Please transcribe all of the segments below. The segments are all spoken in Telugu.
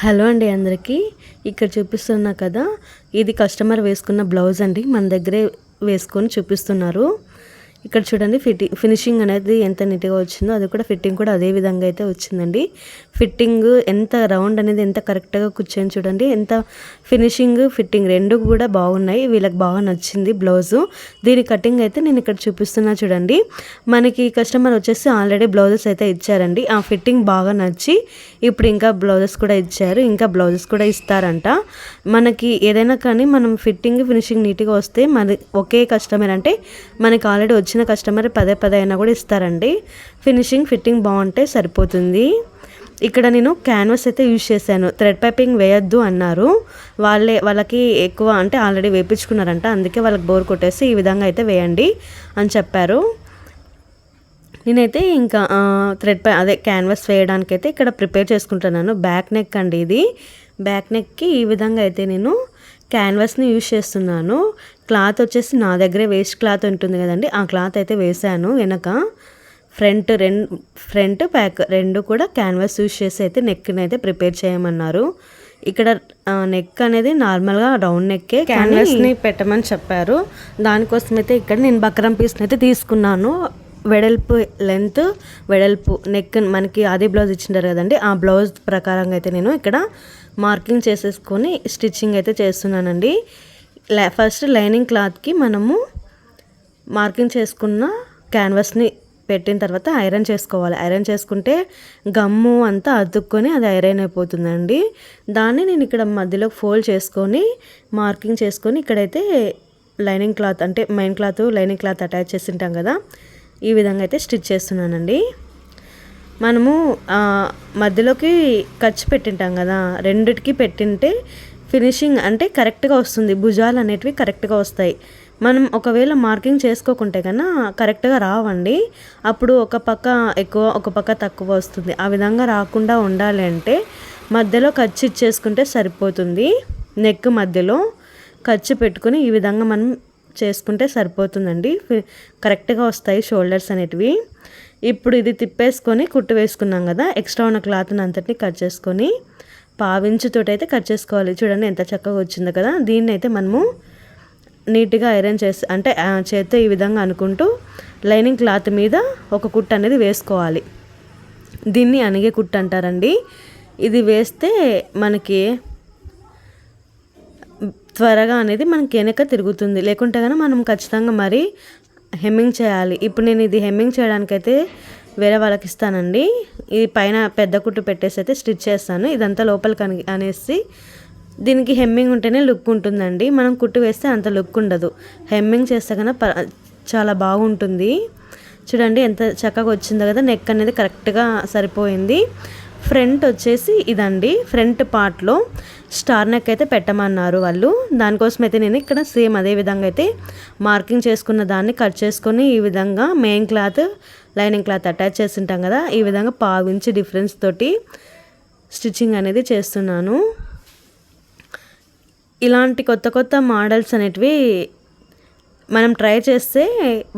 హలో అండి అందరికీ. ఇక్కడ చూపిస్తున్నా కదా ఇది కస్టమర్ వేసుకున్న బ్లౌజ్ అండి. మన దగ్గరే వేసుకొని చూపిస్తున్నారు. ఇక్కడ చూడండి ఫిట్టింగ్ ఫినిషింగ్ అనేది ఎంత నీట్గా వచ్చిందో అది కూడా ఫిట్టింగ్ కూడా అదే విధంగా అయితే వచ్చిందండి. ఫిట్టింగ్ ఎంత రౌండ్ అనేది ఎంత కరెక్ట్గా కూర్చొని చూడండి ఎంత ఫినిషింగ్ ఫిట్టింగ్ రెండు కూడా బాగున్నాయి. వీళ్ళకి బాగా నచ్చింది బ్లౌజు. దీని కటింగ్ అయితే నేను ఇక్కడ చూపిస్తున్నా చూడండి. మనకి కస్టమర్ వచ్చేసి ఆల్రెడీ బ్లౌజెస్ అయితే ఇచ్చారండి. ఆ ఫిట్టింగ్ బాగా నచ్చి ఇప్పుడు ఇంకా బ్లౌజెస్ కూడా ఇచ్చారు ఇంకా బ్లౌజెస్ కూడా ఇస్తారంట. మనకి ఏదైనా కానీ మనం ఫిట్టింగ్ ఫినిషింగ్ నీట్గా వస్తే మన ఒకే కస్టమర్ అంటే మనకి ఆల్రెడీ వచ్చిన కస్టమర్ పదే పదే అయినా కూడా ఇస్తారండి. ఫినిషింగ్ ఫిట్టింగ్ బాగుంటే సరిపోతుంది. ఇక్కడ నేను క్యాన్వాస్ అయితే యూజ్ చేశాను. థ్రెడ్ పైపింగ్ వేయొద్దు అన్నారు. వాళ్ళే వాళ్ళకి ఎక్కువ అంటే ఆల్రెడీ వేపించుకున్నారంట. అందుకే వాళ్ళకి బోర్ కొట్టేసి ఈ విధంగా అయితే వేయండి అని చెప్పారు. నేనైతే ఇంకా థ్రెడ్ పై అదే క్యాన్వాస్ వేయడానికైతే ఇక్కడ ప్రిపేర్ చేసుకుంటున్నాను. బ్యాక్ నెక్ అండి ఇది. బ్యాక్ నెక్కి ఈ విధంగా అయితే నేను క్యాన్వాస్ని యూజ్ చేస్తున్నాను. క్లాత్ వచ్చేసి నా దగ్గరే వేస్ట్ క్లాత్ ఉంటుంది కదండి. ఆ క్లాత్ అయితే వేసాను వెనక. ఫ్రంట్ రెండు ఫ్రంట్ బ్యాక్ రెండు కూడా క్యాన్వాస్ యూజ్ చేసి అయితే నెక్ని అయితే ప్రిపేర్ చేయమన్నారు. ఇక్కడ నెక్ అనేది నార్మల్గా రౌండ్ నెక్కే క్యాన్వాస్ని పెట్టమని చెప్పారు. దానికోసం అయితే ఇక్కడ నేను బక్రం పీస్ని అయితే తీసుకున్నాను. వెడల్పు లెంత్ వెడల్పు నెక్ మనకి అదే బ్లౌజ్ ఇచ్చింటారు కదండి. ఆ బ్లౌజ్ ప్రకారంగా అయితే నేను ఇక్కడ మార్కింగ్ చేసేసుకొని స్టిచ్చింగ్ అయితే చేస్తున్నానండి. ఫస్ట్ లైనింగ్ క్లాత్కి మనము మార్కింగ్ చేసుకున్న క్యాన్వాస్ని పెట్టిన తర్వాత ఐరన్ చేసుకోవాలి. ఐరన్ చేసుకుంటే గమ్ము అంతా అతుక్కొని అది ఐరన్ అయిపోతుందండి. దాన్ని నేను ఇక్కడ మధ్యలో ఫోల్డ్ చేసుకొని మార్కింగ్ చేసుకొని ఇక్కడైతే లైనింగ్ క్లాత్ అంటే main cloth lining cloth attach చేసి ఉంటాం కదా. ఈ విధంగా అయితే స్టిచ్ చేస్తున్నానండి. మనము మధ్యలోకి ఖర్చు పెట్టింటాం కదా రెండిటికి పెట్టింటే ఫినిషింగ్ అంటే కరెక్ట్గా వస్తుంది. భుజాలు అనేటివి కరెక్ట్గా వస్తాయి. మనం ఒకవేళ మార్కింగ్ చేసుకోకుంటే కన్నా కరెక్ట్గా రావండి. అప్పుడు ఒక పక్క ఎక్కువ ఒక పక్క తక్కువ వస్తుంది. ఆ విధంగా రాకుండా ఉండాలి అంటే మధ్యలో ఖర్చు ఇచ్చేసుకుంటే సరిపోతుంది. నెక్ మధ్యలో ఖర్చు పెట్టుకుని ఈ విధంగా మనం చేసుకుంటే సరిపోతుందండి. కరెక్ట్గా వస్తాయి షోల్డర్స్ అనేటివి. ఇప్పుడు ఇది తిప్పేసుకొని కుట్టు వేసుకున్నాం కదా ఎక్స్ట్రా ఉన్న క్లాత్ని అంతటిని కట్ చేసుకొని పావించుతోటి అయితే కట్ చేసుకోవాలి. చూడండి ఎంత చక్కగా వచ్చిందో కదా. దీన్ని అయితే మనము నీట్గా ఐరన్ చేసి అంటే చేత్తో ఈ విధంగా అనుకుంటూ లైనింగ్ క్లాత్ మీద ఒక కుట్టు అనేది వేసుకోవాలి. దీన్ని అనిగే కుట్టు అంటారండి. ఇది వేస్తే మనకి త్వరగా అనేది మనకి వెనక తిరుగుతుంది. లేకుంటే కనుక మనం ఖచ్చితంగా మరి హెమ్మింగ్ చేయాలి. ఇప్పుడు నేను ఇది హెమ్మింగ్ చేయడానికైతే వేరే వాళ్ళకి ఇస్తానండి. ఈ పైన పెద్ద కుట్టు పెట్టేసి అయితే స్టిచ్ చేస్తాను. ఇదంతా లోపలికి అని అనేసి దీనికి హెమ్మింగ్ ఉంటేనే లుక్ ఉంటుందండి. మనం కుట్టు వేస్తే అంత లుక్ ఉండదు. హెమ్మింగ్ చేస్తే కనుక చాలా బాగుంటుంది. చూడండి ఎంత చక్కగా వచ్చిందో కదా నెక్ అనేది కరెక్ట్గా సరిపోయింది. ఫ్రంట్ వచ్చేసి ఇదండి. ఫ్రంట్ పార్ట్లో స్టార్ నెక్ అయితే పెట్టమన్నారు వాళ్ళు. దానికోసం అయితే నేను ఇక్కడ సేమ్ అదే విధంగా అయితే మార్కింగ్ చేసుకున్న దాన్ని కట్ చేసుకొని ఈ విధంగా main cloth lining cloth attach చేసి ఉంటాం కదా ఈ విధంగా పావించి డిఫరెన్స్ తోటి స్టిచ్చింగ్ అనేది చేస్తున్నాను. ఇలాంటి కొత్త కొత్త మోడల్స్ అనేటివి మనం ట్రై చేస్తే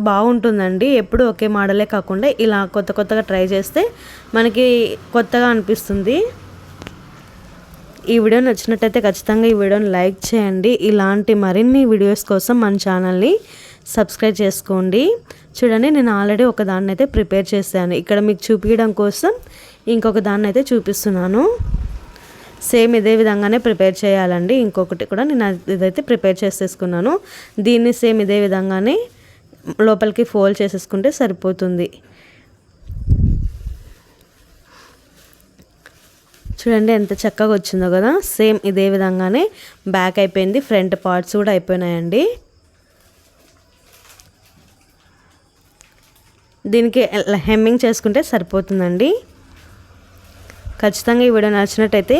బాగుంటుందండి. ఎప్పుడు ఒకే మోడలే కాకుండా ఇలా కొత్త కొత్తగా ట్రై చేస్తే మనకి కొత్తగా అనిపిస్తుంది. ఈ వీడియో నచ్చినట్టయితే ఖచ్చితంగా ఈ వీడియోని లైక్ చేయండి. ఇలాంటి మరిన్ని వీడియోస్ కోసం మన ఛానల్ని సబ్స్క్రైబ్ చేసుకోండి. చూడండి నేను ఆల్రెడీ ఒక దాన్ని అయితే ప్రిపేర్ చేశాను. ఇక్కడ మీకు చూపించడం కోసం ఇంకొక దాన్ని అయితే చూపిస్తున్నాను. సేమ్ ఇదే విధంగానే ప్రిపేర్ చేయాలండి. ఇంకొకటి కూడా నేను ఇదైతే ప్రిపేర్ చేసేసుకున్నాను. దీన్ని సేమ్ ఇదే విధంగానే లోపలికి ఫోల్డ్ చేసేసుకుంటే సరిపోతుంది. చూడండి ఎంత చక్కగా వచ్చిందో కదా. సేమ్ ఇదే విధంగానే బ్యాక్ అయిపోయింది. ఫ్రంట్ పార్ట్స్ కూడా అయిపోయినాయండి. దీనికి హెమ్మింగ్ చేసుకుంటే సరిపోతుందండి. ఖచ్చితంగా ఈ వీడియో నచ్చినట్టయితే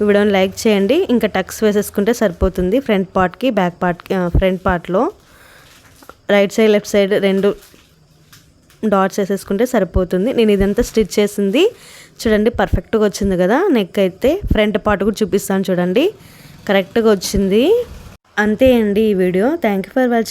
ఈ వీడియోని లైక్ చేయండి. ఇంకా టక్స్ వేసేసుకుంటే సరిపోతుంది ఫ్రంట్ పార్ట్కి బ్యాక్ పార్ట్కి ఫ్రంట్ పార్ట్లో. రైట్ సైడ్ లెఫ్ట్ సైడ్ రెండు డాట్స్ వేసేసుకుంటే సరిపోతుంది. నేను ఇదంతా స్టిచ్ చేసింది. చూడండి పర్ఫెక్ట్గా వచ్చింది కదా నెక్ అయితే. ఫ్రంట్ పార్ట్ కూడా చూపిస్తాను చూడండి. కరెక్ట్గా వచ్చింది. అంతే అండి ఈ video. Thank you for watching